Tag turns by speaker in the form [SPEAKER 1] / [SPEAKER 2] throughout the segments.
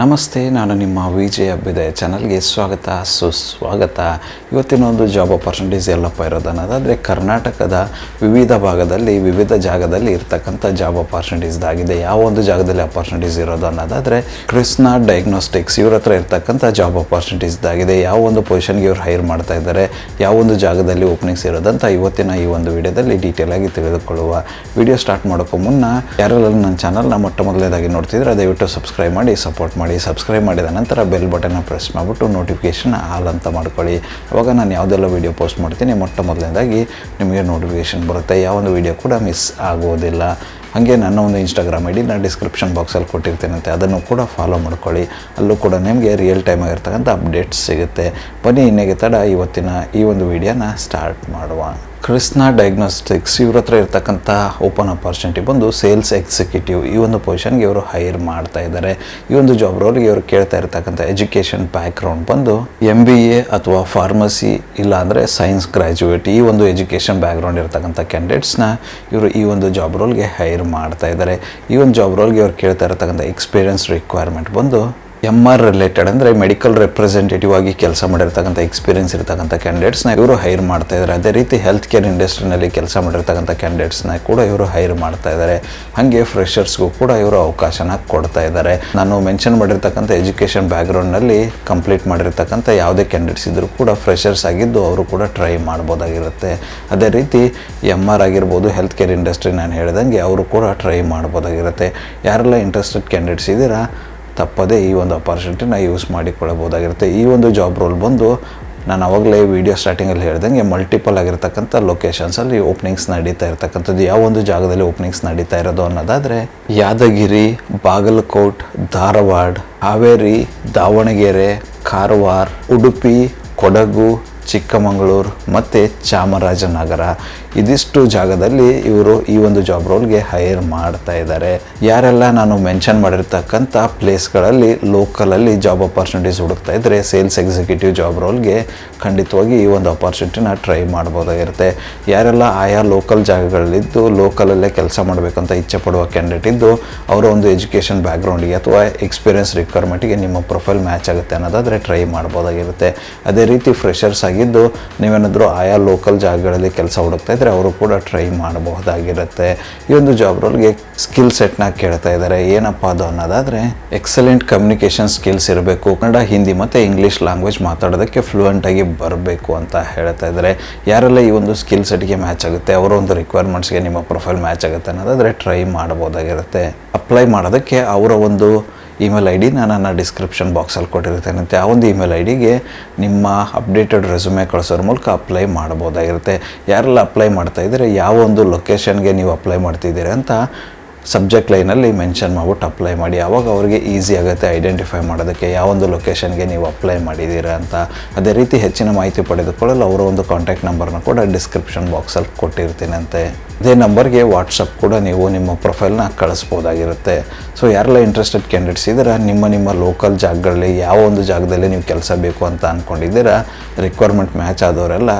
[SPEAKER 1] ನಮಸ್ತೆ, ನಾನು ನಿಮ್ಮ ವಿಜಯ ಅಭ್ಯುದಯ ಚಾನಲ್ಗೆ ಸ್ವಾಗತ, ಸುಸ್ವಾಗತ. ಇವತ್ತಿನ ಒಂದು ಜಾಬ್ ಅಪರ್ಚುನಿಟೀಸ್ ಎಲ್ಲಪ್ಪ ಇರೋದು ಅನ್ನೋದಾದರೆ ಕರ್ನಾಟಕದ ವಿವಿಧ ಭಾಗದಲ್ಲಿ, ವಿವಿಧ ಜಾಗದಲ್ಲಿ ಇರ್ತಕ್ಕಂಥ ಜಾಬ್ ಆಪರ್ಚುನಿಟೀಸ್ದಾಗಿದೆ ಯಾವ ಒಂದು ಜಾಗದಲ್ಲಿ ಅಪರ್ಚುನಿಟೀಸ್ ಇರೋದು ಅನ್ನೋದಾದರೆ ಕೃಷ್ಣ ಡಯಾಗ್ನೋಸ್ಟಿಕ್ಸ್ ಇವ್ರ ಹತ್ರ ಇರ್ತಕ್ಕಂಥ ಜಾಬ್ ಆಪರ್ಚುನಿಟೀಸ್ದಾಗಿದೆ ಯಾವ ಒಂದು ಪೊಸಿಷನ್ಗೆ ಇವ್ರು ಹೈರ್ ಮಾಡ್ತಾ ಇದ್ದಾರೆ, ಯಾವ ಒಂದು ಜಾಗದಲ್ಲಿ ಓಪನಿಂಗ್ಸ್ ಇರೋದಂತ ಇವತ್ತಿನ ಈ ಒಂದು ವಿಡಿಯೋದಲ್ಲಿ ಡೀಟೇಲ್ ಆಗಿ ತಿಳಿದುಕೊಳ್ಳುವ ವಿಡಿಯೋ ಸ್ಟಾರ್ಟ್ ಮಾಡೋಕ್ಕೂ ಮುನ್ನ, ಯಾರೆಲ್ಲ ನನ್ನ ಚಾನಲ್ನ ಮೊಟ್ಟ ಮೊದಲನೇದಾಗಿ ನೋಡ್ತಿದ್ರೆ, ದಯವಿಟ್ಟು ಸಬ್ಸ್ಕ್ರೈಬ್ ಮಾಡಿ ಸಪೋರ್ಟ್ ಮಾಡಿ. ಸಬ್ಸ್ಕ್ರೈಬ್ ಮಾಡಿದ ನಂತರ ಬೆಲ್ ಬಟನ್ನ ಪ್ರೆಸ್ ಮಾಡಿಬಿಟ್ಟು ನೋಟಿಫಿಕೇಷನ್ ಆಲ್ ಅಂತ ಮಾಡ್ಕೊಳ್ಳಿ. ಅವಾಗ ನಾನು ಯಾವುದೆಲ್ಲ ವೀಡಿಯೋ ಪೋಸ್ಟ್ ಮಾಡ್ತೀನಿ, ಮೊಟ್ಟ ಮೊದಲನೇದಾಗಿ ನಿಮಗೆ ನೋಟಿಫಿಕೇಷನ್ ಬರುತ್ತೆ. ಯಾವ ಒಂದು ವೀಡಿಯೋ ಕೂಡ ಮಿಸ್ ಆಗೋದಿಲ್ಲ. ಹಾಗೆ ನನ್ನ ಒಂದು ಇನ್ಸ್ಟಾಗ್ರಾಮ್ ಐ ಡಿ ನಾನು ಡಿಸ್ಕ್ರಿಪ್ಷನ್ ಬಾಕ್ಸಲ್ಲಿ ಕೊಟ್ಟಿರ್ತೀನಂತೆ, ಅದನ್ನು ಕೂಡ ಫಾಲೋ ಮಾಡ್ಕೊಳ್ಳಿ. ಅಲ್ಲೂ ಕೂಡ ನಿಮಗೆ ರಿಯಲ್ ಟೈಮ್ ಆಗಿರ್ತಕ್ಕಂಥ ಅಪ್ಡೇಟ್ಸ್ ಸಿಗುತ್ತೆ. ಬನ್ನಿ, ಇನ್ನೇಗೆ ತಡ, ಇವತ್ತಿನ ಈ ಒಂದು ವೀಡಿಯೋನ ಸ್ಟಾರ್ಟ್ ಮಾಡುವ. ಕೃಷ್ಣ ಡಯಾಗ್ನೋಸ್ಟಿಕ್ಸ್ ಇವ್ರ ಹತ್ರ ಇರ್ತಕ್ಕಂಥ ಓಪನ್ ಅಪಾರ್ಚುನಿಟಿ ಬಂದು ಸೇಲ್ಸ್ ಎಕ್ಸಿಕ್ಯೂಟಿವ್ ಈ ಒಂದು ಪೊಸಿಷನ್ಗೆ ಇವರು ಹೈರ್ ಮಾಡ್ತಾ ಇದ್ದಾರೆ ಈ ಒಂದು ಜಾಬ್ ರೋಲ್ಗೆ ಇವರು ಕೇಳ್ತಾ ಇರ್ತಕ್ಕಂಥ ಎಜುಕೇಷನ್ ಬ್ಯಾಕ್ಗ್ರೌಂಡ್ ಬಂದು ಎಂ ಬಿ ಎ ಅಥವಾ ಫಾರ್ಮಸಿ ಇಲ್ಲಾಂದರೆ ಸೈನ್ಸ್ ಗ್ರ್ಯಾಜುಯೇಟ್ ಈ ಒಂದು ಎಜುಕೇಷನ್ ಬ್ಯಾಕ್ಗ್ರೌಂಡ್ ಇರ್ತಕ್ಕಂಥ ಕ್ಯಾಂಡಿಡೇಟ್ಸ್ನ ಇವರು ಈ ಒಂದು ಜಾಬ್ ರೋಲ್ಗೆ ಹೈರ್ ಮಾಡ್ತಾ ಇದ್ದಾರೆ ಈ ಒಂದು ಜಾಬ್ ರೋಲ್ಗೆ ಇವರು ಕೇಳ್ತಾ ಇರ್ತಕ್ಕಂಥ ಎಕ್ಸ್ಪೀರಿಯನ್ಸ್ ರಿಕ್ವೈರ್ಮೆಂಟ್ ಬಂದು ಎಂ ಆರ್ ರಿಲೇಟೆಡ್ ಅಂದರೆ ಮೆಡಿಕಲ್ ರೆಪ್ರೆಸೆಂಟೇಟಿವ್ ಆಗಿ ಕೆಲಸ ಮಾಡಿರ್ತಕ್ಕಂಥ ಎಕ್ಸ್ಪೀರಿಯನ್ಸ್ ಇರ್ತಕ್ಕಂಥ ಕ್ಯಾಂಡಿಡೇಟ್ಸ್ನ ಇವರು ಹೈರ್ ಮಾಡ್ತಾ ಇದ್ದಾರೆ ಅದೇ ರೀತಿ ಹೆಲ್ತ್ ಕೇರ್ ಇಂಡಸ್ಟ್ರಿನಲ್ಲಿ ಕೆಲಸ ಮಾಡಿರ್ತಕ್ಕಂಥ ಕ್ಯಾಂಡಿಡೇಟ್ಸ್ನ ಕೂಡ ಇವರು ಹೈರ್ ಮಾಡ್ತಾ ಇದ್ದಾರೆ ಹಾಗೆ ಫ್ರೆಷರ್ಸ್ಗೂ ಕೂಡ ಇವರು ಅವಕಾಶನ ಕೊಡ್ತಾ ಇದ್ದಾರೆ ನಾನು ಮೆನ್ಷನ್ ಮಾಡಿರ್ತಕ್ಕಂಥ ಎಜುಕೇಷನ್ ಬ್ಯಾಕ್ಗ್ರೌಂಡ್ನಲ್ಲಿ ಕಂಪ್ಲೀಟ್ ಮಾಡಿರ್ತಕ್ಕಂಥ ಯಾವುದೇ ಕ್ಯಾಂಡಿಡೇಟ್ಸ್ ಇದ್ದರೂ ಕೂಡ ಫ್ರೆಷರ್ಸ್ ಆಗಿದ್ದು ಅವರು ಕೂಡ ಟ್ರೈ ಮಾಡ್ಬೋದಾಗಿರುತ್ತೆ. ಅದೇ ರೀತಿ ಎಂ ಆರ್ ಆಗಿರ್ಬೋದು ಹೆಲ್ತ್ ಕೇರ್ ಇಂಡಸ್ಟ್ರಿ ನಾನು ಹೇಳ್ದಂಗೆ ಅವರು ಕೂಡ ಟ್ರೈ ಮಾಡ್ಬೋದಾಗಿರುತ್ತೆ. ಯಾರೆಲ್ಲ ಇಂಟ್ರೆಸ್ಟೆಡ್ ಕ್ಯಾಂಡಿಡೇಟ್ಸ್ ಇದ್ದೀರಾ ತಪ್ಪದೇ ಈ ಒಂದು ಅಪಾರ್ಚುನಿಟಿನ ಯೂಸ್ ಮಾಡಿಕೊಳ್ಳಬಹುದಾಗಿರುತ್ತೆ. ಈ ಒಂದು ಜಾಬ್ ರೋಲ್ ಬಂದು ನಾನು ಅವಾಗಲೇ ವಿಡಿಯೋ ಸ್ಟಾರ್ಟಿಂಗಲ್ಲಿ ಹೇಳ್ದಂಗೆ ಮಲ್ಟಿಪಲ್ ಆಗಿರ್ತಕ್ಕಂಥ ಲೊಕೇಶನ್ಸಲ್ಲಿ ಓಪನಿಂಗ್ಸ್ ನಡೀತಾ ಇರ್ತಕ್ಕಂಥದ್ದು. ಯಾವ ಒಂದು ಜಾಗದಲ್ಲಿ ಓಪನಿಂಗ್ಸ್ ನಡೀತಾ ಇರೋದು ಅನ್ನೋದಾದರೆ ಯಾದಗಿರಿ, ಬಾಗಲಕೋಟ್, ಧಾರವಾಡ, ಹಾವೇರಿ, ದಾವಣಗೆರೆ, ಕಾರವಾರ, ಉಡುಪಿ, ಕೊಡಗು, ಚಿಕ್ಕಮಗಳೂರು ಮತ್ತು ಚಾಮರಾಜನಗರ. ಇದಿಷ್ಟು ಜಾಗದಲ್ಲಿ ಇವರು ಈ ಒಂದು ಜಾಬ್ ರೋಲ್ಗೆ ಹೈರ್ ಮಾಡ್ತಾ ಇದ್ದಾರೆ. ಯಾರೆಲ್ಲ ನಾನು ಮೆನ್ಷನ್ ಮಾಡಿರ್ತಕ್ಕಂಥ ಪ್ಲೇಸ್ಗಳಲ್ಲಿ ಲೋಕಲಲ್ಲಿ ಜಾಬ್ ಅಪರ್ಚುನಿಟೀಸ್ ಹುಡುಕ್ತಾ ಇದ್ದರೆ ಸೇಲ್ಸ್ ಎಕ್ಸಿಕ್ಯೂಟಿವ್ ಜಾಬ್ ರೋಲ್ಗೆ ಖಂಡಿತವಾಗಿ ಈ ಒಂದು ಅಪರ್ಚುನಿಟಿನ ಟ್ರೈ ಮಾಡ್ಬೋದಾಗಿರುತ್ತೆ. ಯಾರೆಲ್ಲ ಆಯಾ ಲೋಕಲ್ ಜಾಗಗಳಲ್ಲಿದ್ದು ಲೋಕಲಲ್ಲೇ ಕೆಲಸ ಮಾಡಬೇಕಂತ ಇಚ್ಛೆ ಪಡುವ ಕ್ಯಾಂಡಿಡೇಟ್ ಇದ್ದು, ಅವರ ಒಂದು ಎಜುಕೇಷನ್ ಬ್ಯಾಕ್ಗ್ರೌಂಡಿಗೆ ಅಥವಾ ಎಕ್ಸ್ಪೀರಿಯನ್ಸ್ ರಿಕ್ವೈರ್ಮೆಂಟಿಗೆ ನಿಮ್ಮ ಪ್ರೊಫೈಲ್ ಮ್ಯಾಚ್ ಆಗುತ್ತೆ ಅನ್ನೋದಾದರೆ ಟ್ರೈ ಮಾಡ್ಬೋದಾಗಿರುತ್ತೆ. ಅದೇ ರೀತಿ ಫ್ರೆಷರ್ಸ್ ಆಗಿದ್ದು, ನೀವೇನಾದರೂ ಆಯಾ ಲೋಕಲ್ ಜಾಗಗಳಲ್ಲಿ ಕೆಲಸ ಹುಡುಕ್ತಾ ಇದ್ದರೆ ಅವರು ಕೂಡ ಟ್ರೈ ಮಾಡಬಹುದಾಗಿರುತ್ತೆ. ಈ ಒಂದು ಜಾಬ್ ರೋಲ್ಗೆ ಸ್ಕಿಲ್ ಸೆಟ್ನ ಕೇಳ್ತಾ ಇದ್ದಾರೆ. ಏನಪ್ಪ ಅದು ಅನ್ನೋದಾದರೆ ಎಕ್ಸಲೆಂಟ್ ಕಮ್ಯುನಿಕೇಷನ್ ಸ್ಕಿಲ್ಸ್ ಇರಬೇಕು. ಕನ್ನಡ, ಹಿಂದಿ ಮತ್ತು ಇಂಗ್ಲೀಷ್ ಲ್ಯಾಂಗ್ವೇಜ್ ಮಾತಾಡೋದಕ್ಕೆ ಫ್ಲೂಯೆಂಟಾಗಿ ಬರಬೇಕು ಅಂತ ಹೇಳ್ತಾ ಇದ್ದಾರೆ. ಯಾರೆಲ್ಲ ಈ ಒಂದು ಸ್ಕಿಲ್ ಸೆಟ್ಗೆ ಮ್ಯಾಚ್ ಆಗುತ್ತೆ, ಅವರ ಒಂದು ರಿಕ್ವೈರ್ಮೆಂಟ್ಸ್ಗೆ ನಿಮ್ಮ ಪ್ರೊಫೈಲ್ ಮ್ಯಾಚ್ ಆಗುತ್ತೆ ಅನ್ನೋದಾದರೆ ಟ್ರೈ ಮಾಡ್ಬೋದಾಗಿರುತ್ತೆ ಅಪ್ಲೈ ಮಾಡೋದಕ್ಕೆ ಅವರ ಒಂದು ಇಮೇಲ್ ಐ ಡಿ ನಾನು ನನ್ನ ಡಿಸ್ಕ್ರಿಪ್ಷನ್ ಬಾಕ್ಸಲ್ಲಿ ಕೊಟ್ಟಿರ್ತೇನಂತೆ ಆ ಒಂದು ಇಮೇಲ್ ಐ ಡಿಗೆ ನಿಮ್ಮ ಅಪ್ಡೇಟೆಡ್ ರೆಸ್ಯೂಮೆ ಕಳಿಸೋದ್ರ ಮೂಲಕ ಅಪ್ಲೈ ಮಾಡ್ಬೋದಾಗಿರುತ್ತೆ ಯಾರೆಲ್ಲ ಅಪ್ಲೈ ಮಾಡ್ತಾ ಇದ್ದರೆ, ಯಾವ ಒಂದು ಲೊಕೇಶನ್ಗೆ ನೀವು ಅಪ್ಲೈ ಮಾಡ್ತಿದ್ದೀರಿ ಅಂತ ಸಬ್ಜೆಕ್ಟ್ ಲೈನಲ್ಲಿ ಮೆನ್ಷನ್ ಮಾಡ್ಬಿಟ್ಟು ಅಪ್ಲೈ ಮಾಡಿ. ಆವಾಗ ಅವರಿಗೆ ಈಸಿ ಆಗುತ್ತೆ ಐಡೆಂಟಿಫೈ ಮಾಡೋದಕ್ಕೆ, ಯಾವೊಂದು ಲೊಕೇಶನ್ಗೆ ನೀವು ಅಪ್ಲೈ ಮಾಡಿದ್ದೀರಾ ಅಂತ. ಅದೇ ರೀತಿ ಹೆಚ್ಚಿನ ಮಾಹಿತಿ ಪಡೆದುಕೊಳ್ಳಲು ಅವರ ಒಂದು ಕಾಂಟ್ಯಾಕ್ಟ್ ನಂಬರ್ನ ಕೂಡ ಡಿಸ್ಕ್ರಿಪ್ಷನ್ ಬಾಕ್ಸಲ್ಲಿ ಕೊಟ್ಟಿರ್ತೀನಂತೆ ಇದೇ ನಂಬರ್ಗೆ ವಾಟ್ಸಪ್ ಕೂಡ ನೀವು ನಿಮ್ಮ ಪ್ರೊಫೈಲ್ನ ಕಳಿಸ್ಬೋದಾಗಿರುತ್ತೆ. ಸೊ ಯಾರೆಲ್ಲ ಇಂಟ್ರೆಸ್ಟೆಡ್ ಕ್ಯಾಂಡಿಡೇಟ್ಸ್ ಇದ್ದೀರಾ, ನಿಮ್ಮ ನಿಮ್ಮ ಲೋಕಲ್ ಜಾಗಗಳಲ್ಲಿ ಯಾವ ಒಂದು ಜಾಗದಲ್ಲಿ ನೀವು ಕೆಲಸ ಬೇಕು ಅಂತ ಅಂದ್ಕೊಂಡಿದ್ದೀರಾ ರಿಕ್ವೈರ್ಮೆಂಟ್ ಮ್ಯಾಚ್ ಆದವರೆಲ್ಲ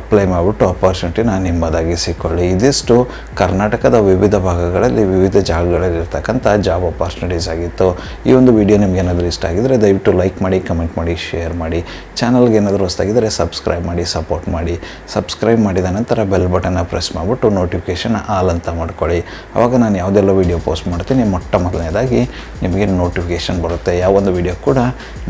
[SPEAKER 1] ಅಪ್ಲೈ ಮಾಡಿಬಿಟ್ಟು ಅಪಾರ್ಚುನಿಟಿನ ನಿಮ್ಮದಾಗಿಸಿಕೊಳ್ಳಿ ಇದಿಷ್ಟು ಕರ್ನಾಟಕದ ವಿವಿಧ ಭಾಗಗಳಲ್ಲಿ, ವಿವಿಧ ಜಾಗಗಳಲ್ಲಿ ಇರ್ತಕ್ಕಂಥ ಜಾಬ್ ಅಪರ್ಚುನಿಟೀಸ್ ಆಗಿತ್ತು. ಈ ಒಂದು ವಿಡಿಯೋ ನಿಮ್ಗೆ ಏನಾದರೂ ಇಷ್ಟ ಆಗಿದ್ದರೆ ದಯವಿಟ್ಟು ಲೈಕ್ ಮಾಡಿ ಕಮೆಂಟ್ ಮಾಡಿ ಶೇರ್ ಮಾಡಿ. ಚಾನಲ್ಗೆ ಏನಾದರೂ ಹೊಸ್ತಾಗಿದ್ದರೆ ಸಬ್ಸ್ಕ್ರೈಬ್ ಮಾಡಿ ಸಪೋರ್ಟ್ ಮಾಡಿ. ಸಬ್ಸ್ಕ್ರೈಬ್ ಮಾಡಿದ ನಂತರ ಬೆಲ್ ಬಟನ್ನ ಪ್ರೆಸ್ ಮಾಡಿಬಿಟ್ಟು ನೋಟಿಫಿಕೇಷನ್ ಆಲ್ ಅಂತ ಮಾಡ್ಕೊಳ್ಳಿ. ಆವಾಗ ನಾನು ಯಾವುದೆಲ್ಲ ವೀಡಿಯೋ ಪೋಸ್ಟ್ ಮಾಡ್ತೀನಿ. ಮೊಟ್ಟ ಮೊದಲನೇದಾಗಿ ನಿಮಗೆ ನೋಟಿಫಿಕೇಷನ್ ಬರುತ್ತೆ. ಯಾವೊಂದು ವಿಡಿಯೋ ಕೂಡ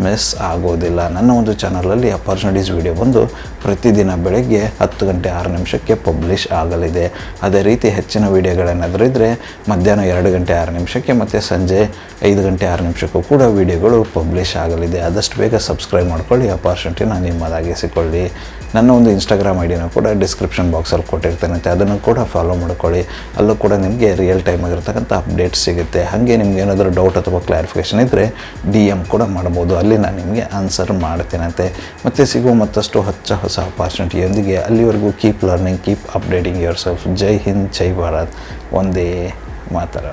[SPEAKER 1] ಮಿಸ್ ಆಗೋದಿಲ್ಲ. ನನ್ನ ಒಂದು ಚಾನಲಲ್ಲಿ ಅಪರ್ಚುನಿಟೀಸ್ ವಿಡಿಯೋ ಬಂದು ಪ್ರತಿದಿನ ಬೆಳಗ್ಗೆ ಹತ್ತು ಗಂಟೆ ಆರು ನಿಮಿಷಕ್ಕೆ ಪಬ್ಲಿಷ್ ಆಗಲಿದೆ. ಅದೇ ರೀತಿ ಹೆಚ್ಚಿನ ವೀಡಿಯೋಗಳೇನಾದರೂ ಇದ್ದರೆ ಮಧ್ಯಾಹ್ನ ಎರಡು ಗಂಟೆ ಆರು ನಿಮಿಷಕ್ಕೆ ಮತ್ತು ಸಂಜೆ ಐದು ಗಂಟೆ ಆರು ನಿಮಿಷಕ್ಕೂ ಕೂಡ ವೀಡಿಯೋಗಳು ಪಬ್ಲಿಷ್ ಆಗಲಿದೆ. ಆದಷ್ಟು ಬೇಗ ಸಬ್ಸ್ಕ್ರೈಬ್ ಮಾಡ್ಕೊಳ್ಳಿ. ಅಪಾರ್ಚುನಿಟಿನ ನಿಮ್ಮದಾಗಿಸಿಕೊಳ್ಳಿ ನನ್ನ ಒಂದು ಇನ್ಸ್ಟಾಗ್ರಾಮ್ ಐ ಡಿನ ಕೂಡ ಡಿಸ್ಕ್ರಿಪ್ಷನ್ ಬಾಕ್ಸಲ್ಲಿ ಕೊಟ್ಟಿರ್ತೇನಂತೆ ಅದನ್ನು ಕೂಡ ಫಾಲೋ ಮಾಡ್ಕೊಳ್ಳಿ. ಅಲ್ಲೂ ಕೂಡ ನಿಮಗೆ ರಿಯಲ್ ಟೈಮ್ ಆಗಿರ್ತಕ್ಕಂಥ ಅಪ್ಡೇಟ್ಸ್ ಸಿಗುತ್ತೆ. ಹಾಗೆ ನಿಮ್ಗೆ ಏನಾದರೂ ಡೌಟ್ ಅಥವಾ ಕ್ಲಾರಿಫಿಕೇಷನ್ ಇದ್ದರೆ ಡಿ ಎಂ ಕೂಡ ಮಾಡ್ಬೋದು. ಅಲ್ಲಿ ನಾನು ನಿಮಗೆ ಆನ್ಸರ್ ಮಾಡ್ತೀನಂತೆ. ಮತ್ತು ಸಿಗುವ ಮತ್ತಷ್ಟು ಹಚ್ಚ ಹೊಸ ಅಪಾರ್ಚುನಿಟಿಯೊಂದಿಗೆ ಅಲ್ಲಿವರೆಗೂ keep learning keep updating yourself ಜೈ ಹಿಂದ್ ಜೈ ಭಾರತ್. ಒಂದೇ ಮಾತರ